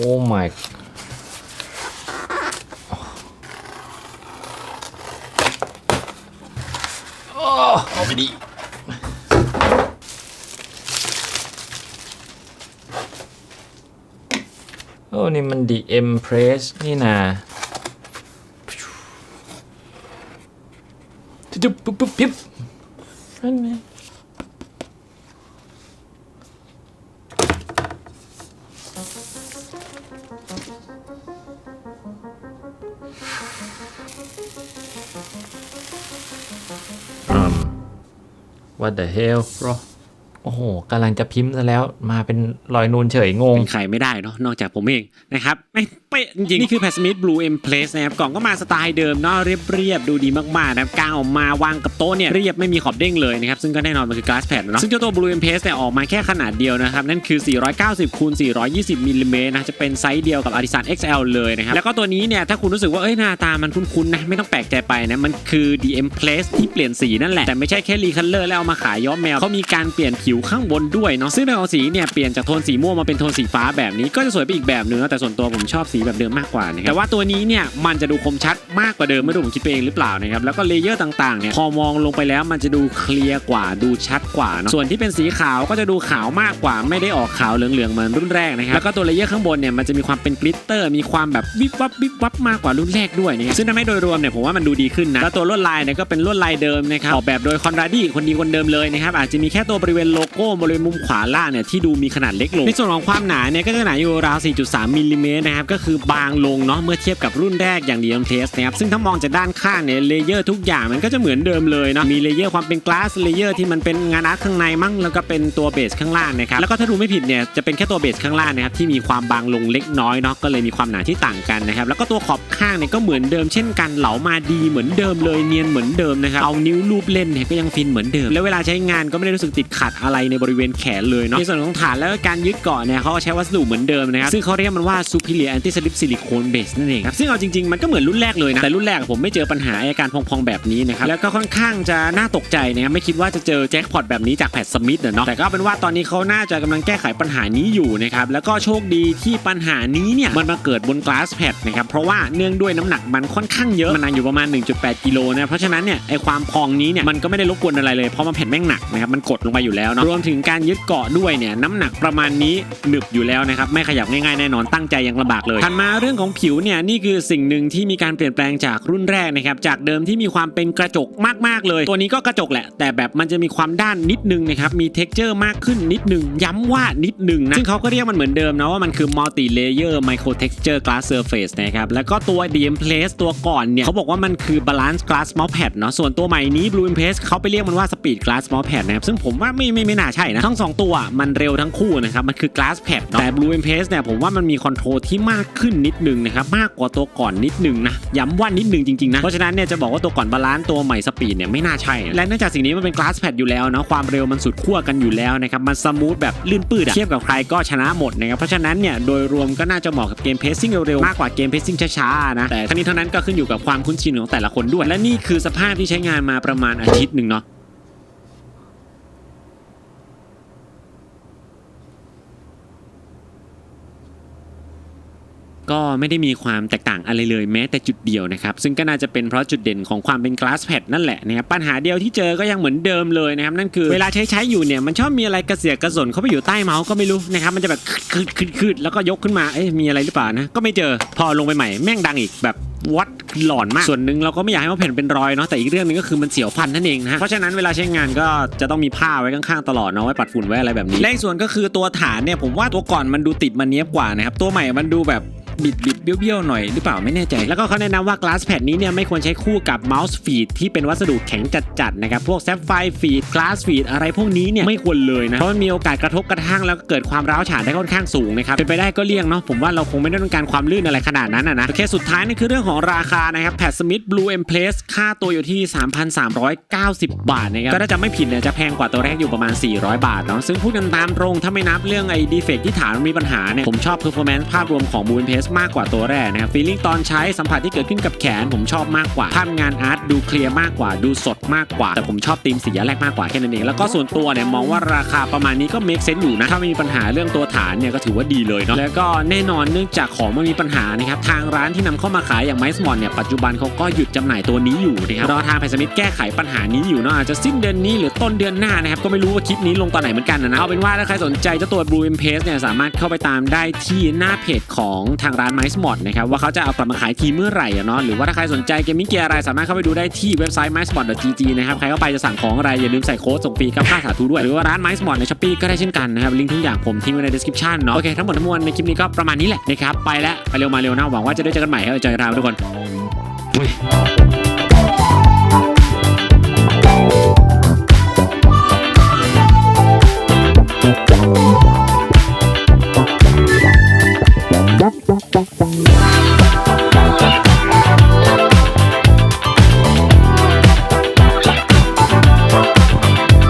โอ้ my เอาไปดิโอ้นี่มัน The Empress นี่นาจุ๊บปุ๊บปุ๊บปิ๊บนั่นไง อืม What the hell bro โอ้โหกำลังจะพิมพ์ซะแล้วมาเป็นรอยนูนเฉยงงเป็นใครไม่ได้เนาะนอกจากผมเองนะครับไม่เป๊ะจริงๆนี่คือแพสมิธบลูเอ็มเพลสนะครับกล่องก็มาสไตล์เดิมเนาะเรียบๆดูดีมากๆนะครับกางออกมาวางกับโต๊ะเนี่ยเรียบไม่มีขอบเด้งเลยนะครับซึ่งก็แน่นอนมันคือกลาสแพดเนาะซึ่งเจ้าตัวบลูเอ็มเพลสเนี่ยออกมาแค่ขนาดเดียวนะครับนั่นคือ 490คูณ420มิลลิเมตรนะจะเป็นไซส์เดียวกับ Artisan XL เลยนะครับแล้วก็ตัวนี้เนี่ยถ้าคุณรู้สึกว่าเอ้ยหน้าตามันคุ้นๆนะไม่ต้องแปลกใจไปนะมันคือ DM Place ที่เปลี่ยนสีนั่นแหละแต่ไม่ใช่แค่รีคัลเลอร์แล้วเอามาขายย้อมแมวเขามีการเปลี่ยนผิวข้างบนด้วยเนาะซึ่งในของสีเนี่ยเปลี่ยนจากโทนสีม่วงมาเป็นโทนสีฟ้าแบบนี้ก็จะสวยไปอีกแบบนึงนะแต่ส่วนตัวผมชอบสีแบบเดิมมากกว่านะครับแต่ว่าตัวนี้เนี่ยมันจะดูคมชัดมากกว่าเดิมไม่รู้ผมคิดไปเองหรือเปล่านะครับแล้วก็เลเยอร์ต่างๆเนี่ยพอมองลงไปแล้วมันจะดูเคลียร์กว่าดูชัดกว่าเนาะส่วนที่เป็นสีขาวก็จะดูขาวมากกว่า ไม่ได้ออกขาวเหลืองๆเหมือนรุ่นแรกนะครับแล้วก็ตัวเลเยอร์ข้างบนเนี่ยมันจะมีความเป็นกลิตเตอร์ มีความแบบวิบวับวิบวับมากกว่ารุ่นแรกด้วยนะครับซึ่งทำให้โดยรวมเนี่ยผมว่ามันดูดีขึ้นนะแล้วตัวลวดลายเนี่ยก็เป็นลวดลายเดิมนะครับออกแบบโดยคอนราดี้คนดีคนเดิมเลยนะครับอาจจะมีแค่ตัวบริเวณโลโก้บริเวณมุมขวาล่างเนี่ยที่ดูมีขนาดเล็กลง ในส่วนของความหนาเนี่ยก็จะหนาอยู่ราว 4.3 มิลลิเมตรนะครับก็คือบางลงเนาะเมื่อเทียบกับรุ่นแรกอย่างดีมเทสนะครับซึ่งถ้ามองจากด้านข้างเนี่ยเลเยอร์ทุกอย่างมันก็จะเหมือนเดิมเลยเนาะมีเลเยอร์ความเป็นกลาสเลเยอร์ที่มันเป็นงานอาร์ตข้างในมั้งแล้วก็เป็นตัวเบสข้างล่างนะครับแล้วก็ถ้าดูไม่ผิดเนี่ยจะเป็นแค่ตัวเบสข้างล่างนะครับที่มีความบางลงเล็กน้อยเนาะก็เลยมีความหนาที่ต่างกันนะครับแล้วก็ตัวขอบข้างเนี่ยก็เหมือนเดิมเช่นกันเหลามาดีเหมือนเดิมเลยเนียนเหมือนเดิมนะครับเอานิ้วลูบเล่นเนี่ยก็ยังฟินเหมือนเดิมแล้วเวลาใช้งานก็ไม่ได้รู้สึกติดขัดอะไรในบริเวณแขนเลยเนาะในส่วนของฐานแล้วก็การยึดเกาะเนี่ยเขาก็ใช้วัสดุเหมือนเดิมนะครับซึ่งเขาเรียกมันว่า superior anti slip silicone base นั่นเองครับซึ่งเอาจริงๆมันก็เหมือนรุ่นแรกเลยนะแต่รุ่นแรกผมไม่เจอปัญหาอาการพองๆแบบนี้นะครับแล้วก็ค่อนข้างจะน่าตกใจนะครับไม่คิดว่าจะเจอแจ็คพอตแบบนี้จากแพดสมิธเนาะแต่ก็เป็นว่าตอนนี้เขาน่าจะกำลังแก้ไขปัญหานี้อยู่นะครับแล้วก็โชคดีที่ปัญหานี้เนี่ยมันมาเกิดบน glass pad นะครับเพราะว่าเนื่องด้วยน้ำหนักมันค่อนข้างเยอะมันหนักอยู่ประมาณ 1.8 กิโลนะเพราะฉะนั้นเนี่ยไอความพองนี้เนี่ยมันก็ไม่ได้รบกวนอะไรเลยเพราะมันแผ่นแม่งหนักนะครับมันกดลงไปอยู่แล้วเนาะรวมถึงการยึดเกาะด้วยเนี่ยน้ำหนักประมาณนี้หนึบอยู่แล้วนะครับไม่ขยับง่ายๆแน่นอนตั้งใจยังลำบากเลยถัดมาเรื่องของผิวเนี่ยนี่คือสิ่งหนึ่งที่มีการเปลี่ยนแปลงจากรุ่นแรกนะครับจากเดิมที่มีความเป็นกระจกมากๆเลย ตัวนี้ก็กระจกแหละ แต่แบบมันจะมีความด้านนิดนึงนะครับมี t e x t อร์มากขึ้นนิดนึงย้ำว่านิดนึงนะซึ่งเขาก็เรียกมันเหมือนเดิมนะว่ามันคือ multi layer micro texture glass surface นะครับแล้วก็ตัว DM Place ตัวก่อนเนี่ยเขาบอกว่ามันคือ balance glass mouse pad เนาะส่วนตัวใหม่นี้ Blue Impress เขาไปเรียกมันว่า speed glass mouse pad นะครับซึ่งผมว่าไม่ไม่ไม่น่าใช่นะ ทั้งสองตัวมันเร็วทั้งคู่นะครับ มันคือ glass pad แต่ Blue Impress เนี่ยผมว่ามันมีคอนโทรลที่มากขึ้นนิดนึงนะครับ มากกว่าตัวก่อนนิดนึงนะ ย้ำว่านิดนึงจริงๆนะ เพราะฉะนั้นเนี่ยจะบอกว่าตัวก่อนบาลานซ์ตัวใหม่สปีดเนี่ยไม่น่าใช่นะและเนื่องจากสิ่งนี้มันเป็น glass pad อยู่แล้วเนาะ ความเร็วมันสุดขั้วกันอยู่แล้วนะครับ มันสมูทแบบลื่นปืดเทียบกับใครก็ชนะหมดนะครับ เพราะฉะนั้นเนี่ยโดยรวมก็น่าจะเหมาะกับเกมเพสซิ่งเร็วๆมากกว่าเกมเพสซิ่งช้าๆนะ แต่ทั้งนี้เท่านั้นก็ขึ้นอยู่กับความคุ้นชินของแต่ละคนด้วย และนี่คือสภาพที่ใช้งานมาประมาณอาทิตย์หนึ่งเนาะ ก็ไม่ได้มีความแตกต่างอะไรเลยแม้แต่จุดเดียวนะครับ ซึ่งก็น่าจะเป็นเพราะจุดเด่นของความเป็น glass pad นั่นแหละนะครับปัญหาเดียวที่เจอก็ยังเหมือนเดิมเลยนะครับนั่นคือเวลาใช้ใช้อยู่เนี่ยมันชอบมีอะไรกระเสียกระสนเข้าไปอยู่ใต้เมาส์ก็ไม่รู้นะครับมันจะแบบคืดคืดคืดแล้วก็ยกขึ้นมาเอ๊ะมีอะไรหรือเปล่านะก็ไม่เจอพอลงไปใหม่แม่งดังอีกแบบวัดหลอนมากส่วนหนึ่งเราก็ไม่อยากให้มันแผ่นเป็นรอยเนาะแต่อีกเรื่องนึงก็คือมันเสียวฟันนั่นเองนะฮะเพราะฉะนั้นเวลาใช้งานก็จะต้องมีผ้าไว้ข้างๆตลอดเนาะไว้ปัดฝุ่นไว้อะไรแบบนี้และส่วนก็คือตัวฐานเนี่ยผมว่าตัวก่อนมันดูติดมันเนี้ยบกว่านะครับตัวใหม่มันดูแบบ บิดบิดเบี้ยวๆหน่อยหรือเปล่าไม่แน่ใจ แล้วก็เขาแนะนำว่า glass pad นี้เนี่ยไม่ควรใช้คู่กับ mouse feed ที่เป็นวัสดุแข็งจัดๆนะครับพวก sapphire feed glass feed อะไรพวกนี้เนี่ยไม่ควรเลยนะเพราะมันมีโอกาสกระทบกระทั่งแล้วก็เกิดความร้าวฉานได้ค่อนข้างสูงนะครับเป็นไปได้ก็เลี่ยงเนาะผมว่าเราคงไม่ได้ต้องการความลื่นอะไรขนาดนั้นนะโอเคสุดท้ายนี่คือเรื่องของราคานะครับ pad smith blue m place ค่าตัวอยู่ที่ 3,390 บาทนะครับก็ถ้าจะไม่ผิดเนี่ยจะแพงกว่าตัวแรกอยู่ประมาณ 400 บาทเนาะซึ่งพูดกันตามตรงถ้าไม่นับเรื่องไอ้ดีเฟกที่ฐานมันมีปัญหาเนี่ยผมชอบ performance ภาพรวมของ blue m place มากกว่าตัวแรกนะครับฟีลลิ่งตอนใช้สัมผัสที่เกิดขึ้นกับแขนผมชอบมากกว่าภาพงานอาร์ตดูเคลียร์มากกว่าดูสดมากกว่า แต่ผมชอบธีมสีแรกมากกว่าแค่นั้นเอง แล้วก็ส่วนตัวเนี่ยมองว่าราคาประมาณนี้ก็เมคเซนต์อยู่นะ ถ้าไม่มีปัญหาเรื่องตัวฐานเนี่ยก็ถือว่าดีเลยเนาะแล้วก็แน่นอนเนื่องจากของมันมีปัญหานะครับทางร้านที่นำเข้ามาขายอย่างไมซ์มอนเนี่ยปัจจุบันเขาก็หยุดจำหน่ายตัวนี้อยู่นะครับรอทางไพสมิธแก้ไขปัญหานี้อยู่เนาะอาจจะสิ้นเดือนนี้หรือต้นเดือนหน้านะครับก็ไม่รู้ว่าคลิปนี้ลงตอนไหนเหมือนกันนะเอาเป็นว่าถ้าใครสนใจเจ้าตัว Blue M p a c e เนี่ยสามารถเข้าไปตามได้ที่หน้าเพจของทางร้าน m i c e m o d นะครับว่าเขาจะเอากลับมาขายทีเมื่อไหร่เนาะหรือว่าถ้าใครสนใจเกมมิ่งเกียร์อะไรสามารถเข้าไปดูได้ที่เว็บไซต์ m i c e m o d g g นะครับใครเข้าไปจะสั่งของอะไรอย่าลืมใส่โค้ดส่งฟรีกับค่าสาธุด้วยหรือว่าร้าน m i c e m o d ใน Shopee ก็ได้เช่นกันนะครับลิงก์ทุกอย่างผมทิ้งไว้ใน description เนาะโอเคทั้งหมดทั้งมวลในคลิปนี้ก็ประมาณนี้แหละนะครับไปแล้วไปเร็วมาเร็วนะหวังว่าจะได้เจอกันใหม่ครับเจอกันครับทุกคนอุ้ย